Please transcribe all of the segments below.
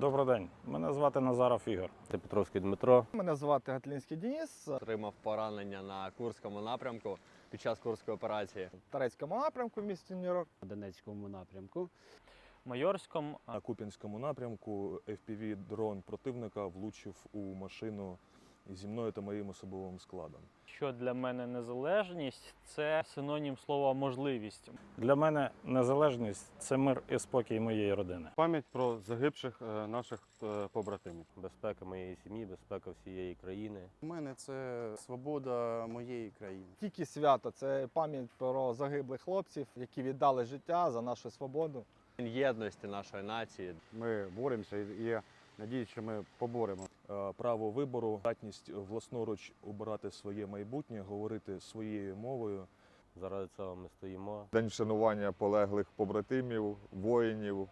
Добрий день. Мене звати Назаров Ігор. Це Петровський Дмитро. Мене звати Гатлінський Дініс. Отримав поранення на Курському напрямку під час Курської операції. В Тарецькому напрямку в місті Нью-Йорк. на Донецькому напрямку. Майорському На Куп'янському напрямку FPV-дрон противника влучив у машину зі мною та моїм особовим складом. що для мене незалежність це синонім слова можливість. Для мене незалежність це мир і спокій моєї родини. Пам'ять про загибших е, наших е, побратимів. Безпека моєї сім'ї, безпека всієї країни. У мене це свобода моєї країни. Тільки свято це пам'ять про загиблих хлопців, які віддали життя за нашу свободу. Єдності нашої нації. Ми боремося і надіюсь, що ми поборемо. Е, Право вибору, здатність власноруч обирати своє майбутнє, говорити своєю мовою. Заради цього ми стоїмо. День вшанування полеглих побратимів, воїнів,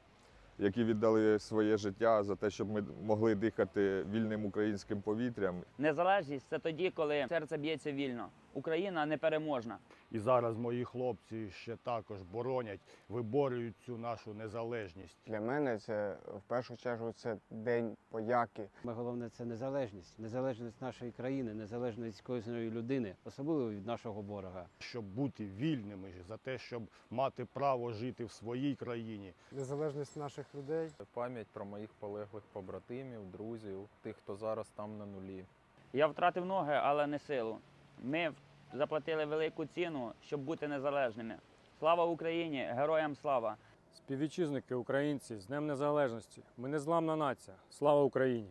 які віддали своє життя за те, щоб ми могли дихати вільним українським повітрям. Незалежність це тоді, коли серце б'ється вільно. Україна непереможна. І зараз мої хлопці ще також боронять, виборюють цю нашу незалежність. Для мене це в першу чергу це день подяки. Ми головне це незалежність, незалежність нашої країни, незалежність кожної людини, особливо від нашого ворога. Щоб бути вільними, за те, щоб мати право жити в своїй країні. Незалежність наших людей. Пам'ять про моїх полеглих побратимів, друзів, тих, хто зараз там на нулі. Я втратив ноги, але не силу. Ми в- заплатили велику ціну, щоб бути незалежними. Слава Україні! Героям слава! Співвітчизники українці з Днем Незалежності. Ми незламна нація. Слава Україні!